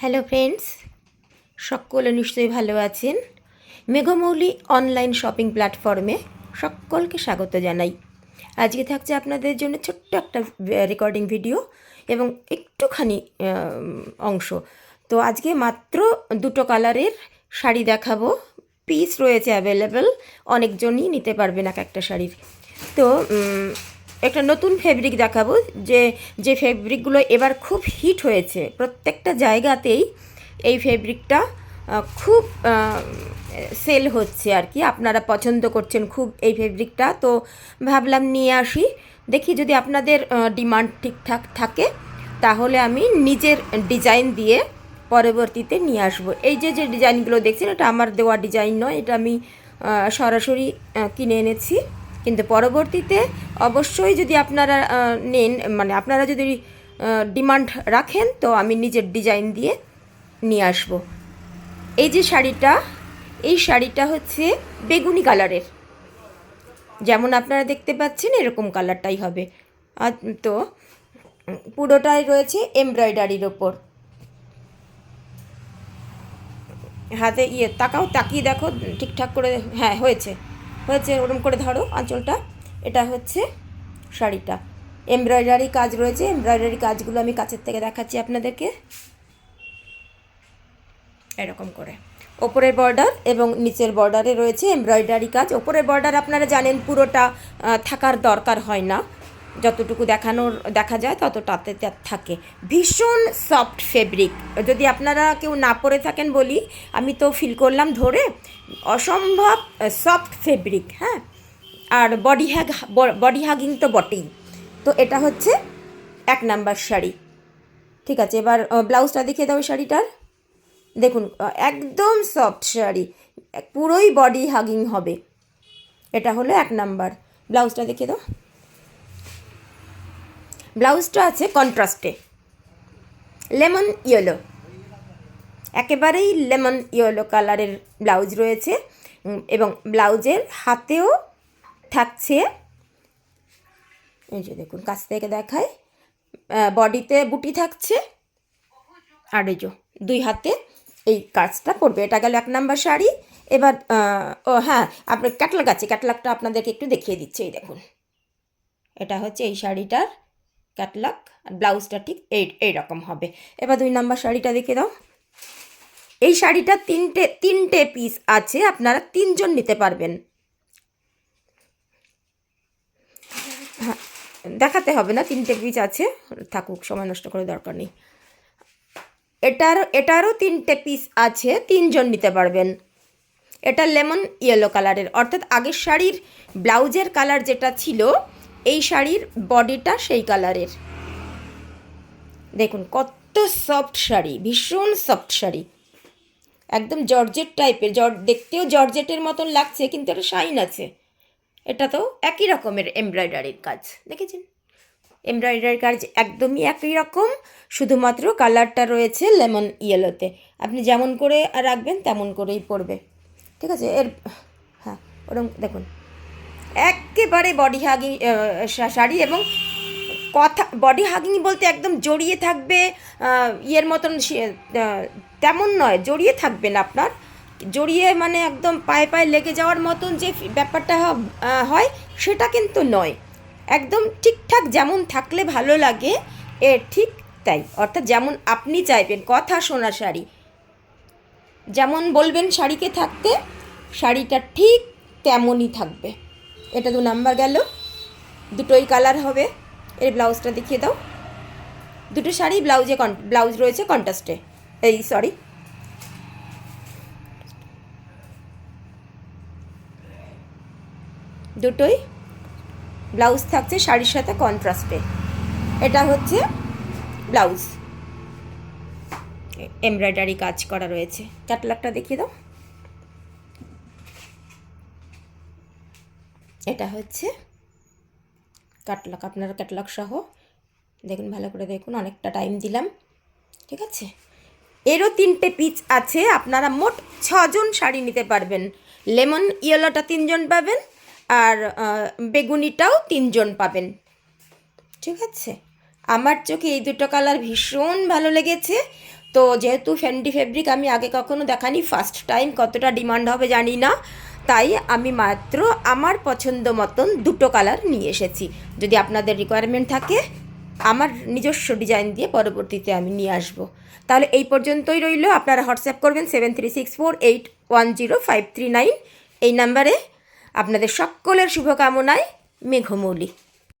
Hello friends সকলে নিশ্চয়ই ভালো আছেন। মেঘমৌলি অনলাইন শপিং প্ল্যাটফর্মে সকলকে স্বাগত জানাই। আজকে থাকছে আপনাদের জন্য ছোট্ট একটা রেকর্ডিং ভিডিও এবং একটুখানি অংশ। তো আজকে মাত্র দুটো কালারের শাড়ি দেখাবো। পিস রয়েছে অ্যাভেলেবেল অনেকজনই নিতে পারবেন এক একটা শাড়ির। তো একটা নতুন ফেব্রিক দেখাবো যে যে ফেব্রিকগুলো এবার খুব হিট হয়েছে। প্রত্যেকটা জায়গাতেই এই ফেব্রিকটা খুব সেল হচ্ছে আর কি। আপনারা পছন্দ করছেন খুব এই ফেব্রিকটা তো ভাবলাম নিয়ে আসি। দেখি যদি আপনাদের ডিমান্ড ঠিকঠাক থাকে, তাহলে আমি নিজের ডিজাইন দিয়ে পরবর্তীতে নিয়ে আসব। এই যে যে ডিজাইনগুলো দেখছেন, এটা আমার দেওয়া ডিজাইন নয়, এটা আমি সরাসরি কিনে এনেছি। কিন্তু পরবর্তীতে অবশ্যই যদি আপনারা নেন মানে আপনারা যদি ডিমান্ড রাখেন, তো আমি নিজের ডিজাইন দিয়ে নিয়ে আসব। এই যে শাড়িটা, এই শাড়িটা হচ্ছে বেগুনি কালারের। যেমন আপনারা দেখতে পাচ্ছেন, এরকম কালারটাই হবে। আর তো, পুরোটাই রয়েছে এমব্রয়ডারির ওপর। হাতে ইয়ে তাকাও, তাকিয়ে দেখো, ঠিকঠাক করে হ্যাঁ হয়েছে। হয়েছে, ওরম করে ধরো আঁচলটা। এটা হচ্ছে শাড়িটা। এমব্রয়ডারি কাজ রয়েছে, এমব্রয়ডারি কাজগুলো আমি কাছের থেকে দেখাচ্ছি আপনাদেরকে। এরকম করে। ওপরের বর্ডার এবং নিচের বর্ডারে রয়েছে এমব্রয়ডারি কাজ। ওপরের বর্ডার আপনারা জানেন পুরোটা থাকার দরকার হয় না। যতটুকু দেখানোর, দেখা যায় ততটাতে থাকে। ভীষণ সফট ফেব্রিক যদি আপনারা কেউ না পরে থাকেন বলি, আমি তো ফিল করলাম ধরে, অসম্ভব সফট ফেব্রিক হ্যাঁ? আর বডি হ্যাগ বডি হাগিং তো বটেই। তো এটা হচ্ছে এক নাম্বার শাড়ি। ঠিক আছে, এবার ব্লাউজটা দেখিয়ে দাও শাড়িটার। দেখুন, একদম সফট শাড়ি, পুরোই বডি হাগিং হবে। এটা হলো এক নাম্বার। ব্লাউজটা দেখিয়ে দাও। ব্লাউজটা আছে কন্ট্রাস্টে। Lemon yellow. একেবারেই লেমন ইয়েলো কালারের ব্লাউজ রয়েছে। এবং ব্লাউজের হাতেও থাকছে। এই যে দেখুন, কাছ থেকে দেখায় বডিতে বুটি থাকছে। আর এই যে, দুই হাতে এই কাজটা পড়বে। এটা গেল এক নাম্বার শাড়ি। এবার ও হ্যাঁ আপনার ক্যাটলগ আছে। ক্যাটলগটা আপনাদেরকে একটু দেখিয়ে দিচ্ছি, এই দেখুন। এটা হচ্ছে এই শাড়িটার ক্যাটলগ আর ব্লাউজটা ঠিক এই এইরকম হবে। এবার দুই নাম্বার শাড়িটা দেখে দাও। এই শাড়িটা তিনটে তিনটে পিস আছে, আপনারা তিনজন নিতে পারবেন। হ্যাঁ দেখাতে হবে না, তিনটে পিস আছে। থাকুক, সময় নষ্ট করে দরকার নেই। এটার এটারও তিনটে পিস আছে, তিনজন নিতে পারবেন। এটা লেমন ইয়েলো কালারের। অর্থাৎ আগের শাড়ির ব্লাউজের কালার যেটা ছিল এই শাড়ির বডিটা সেই কালারের। দেখুন, কত সফট শাড়ি, ভীষণ সফট শাড়ি। একদম জর্জেট টাইপের, জর, দেখতেও জর্জেটের মতন লাগছে, কিন্তু এটা শাইন আছে। এটা তো একই রকমের এমব্রয়ডারির কাজ, দেখেছেন? এমব্রয়ডারি কাজ একদমই একই রকম, শুধুমাত্র কালারটা রয়েছে লেমন ইয়েলোতে। আপনি যেমন করে রাখবেন, তেমন করেই পড়বে ঠিক আছে, এর হ্যাঁ ওরকম দেখুন একেবারে বডি হাগিং শাড়ি এবং কথা বডি হাগিং বলতে একদম জড়িয়ে থাকবে ইয়ের মতন তেমন নয়, জড়িয়ে থাকবেন আপনার। জড়িয়ে মানে একদম পায়ে পায়ে লেগে যাওয়ার মতন যে ব্যাপারটা হয় সেটা কিন্তু নয়। একদম ঠিকঠাক যেমন থাকলে ভালো লাগে, এ ঠিক তাই। অর্থাৎ যেমন আপনি চাইবেন, কথা শোনা শাড়ি। যেমন বলবেন শাড়িকে থাকতে, শাড়িটা ঠিক তেমনই থাকবে। এটা দু নাম্বার গেল। দুটোই কালার হবে। এর ব্লাউজটা দেখিয়ে দাও। দুটো শাড়ি ব্লাউজে ব্লাউজ রয়েছে কন্ট্রাস্টে এই সরি দুটোই ব্লাউজ থাকছে শাড়ির সাথে কন্ট্রাস্টে এটা হচ্ছে ব্লাউজ এমব্রয়ডারি কাজ করা রয়েছে। ক্যাটলগটা দেখিয়ে দাও। এটা হচ্ছে ক্যাটলগ, আপনারা ক্যাটলগ সহ দেখুন, ভালো করে দেখুন, অনেকটা টাইম দিলাম, ঠিক আছে? এরও তিনটে পিচ আছে, আপনারা মোট ছজন শাড়ি নিতে পারবেন। লেমন, ইয়েলোটা তিনজন পাবেন, আর বেগুনিটাও তিনজন পাবেন, ঠিক আছে? আমার চোখে এই দুটো কালার ভীষণ ভালো লেগেছে। তো যেহেতু ফ্যান্ডি ফেব্রিক আমি আগে কখনো দেখানি ফার্স্ট টাইম কতটা ডিমান্ড হবে জানি না। তাই আমি মাত্র আমার পছন্দ মতন দুটো কালার নিয়ে এসেছি। যদি আপনাদের রিকোয়ারমেন্ট থাকে, আমার নিজস্ব ডিজাইন দিয়ে পরবর্তীতে আমি নিয়ে আসব। তাহলে এই পর্যন্তই রইল। আপনারা হোয়াটসঅ্যাপ করবেন seven three six four eight one zero five three nine এই নাম্বারে আপনাদের সকলের শুভকামনায় মেঘমৌলি।